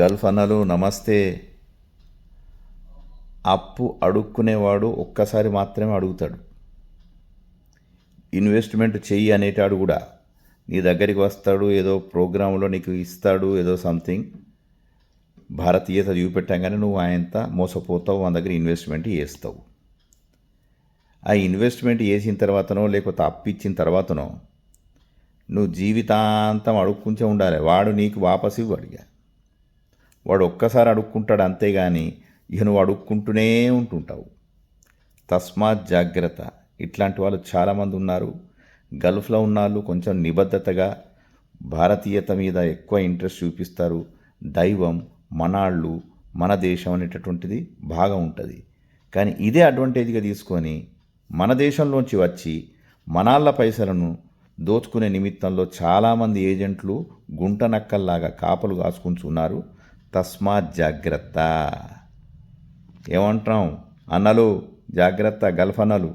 Gulf అన్నలు నమస్తే. అప్పు అడుక్కునేవాడు ఒక్కసారి మాత్రమే అడుగుతాడు. ఇన్వెస్ట్మెంట్ చెయ్యి అనేటాడు కూడా. నీ దగ్గరికి వస్తాడు ఏదో ప్రోగ్రాంలో నీకు ఇస్తాడు ఏదో సంథింగ్. భారతీయత చూపెట్టంగానే నువ్వు ఆయనత మోసపోతావు మన దగ్గర ఇన్వెస్ట్మెంట్ చేస్తావు. ఆ ఇన్వెస్ట్మెంట్ చేసిన తర్వాతనో లేకపోతే అప్పిచ్చిన తర్వాతనో నువ్వు జీవితాంతం అడుక్కుంటే ఉండాలి. వాడు నీకు వాపసు ఇవ్వడిగా వాడు ఒక్కసారి అడుక్కుంటాడు అంతేగాని ఇక నువ్వు అడుక్కుంటూనే ఉంటుంటావు. తస్మాత్ జాగ్రత్త. ఇట్లాంటి వాళ్ళు చాలామంది ఉన్నారు. గల్ఫ్లో ఉన్న వాళ్ళు కొంచెం నిబద్ధతగా భారతీయత మీద ఎక్కువ ఇంట్రెస్ట్ చూపిస్తారు. దైవం మనాళ్ళు మన దేశం అనేటటువంటిది బాగా ఉంటుంది. కానీ ఇదే అడ్వాంటేజ్గా తీసుకొని మన దేశంలోంచి వచ్చి మనాళ్ళ పైసలను దోచుకునే నిమిత్తంలో చాలామంది ఏజెంట్లు గుంట నక్కల్లాగా కాపలు కాసుకుంటున్నారు. తస్మాత్ జాగ్రత్త. ఏమంటాం? అన్నలు జాగ్రత్త గల్ఫ్ అన్నలు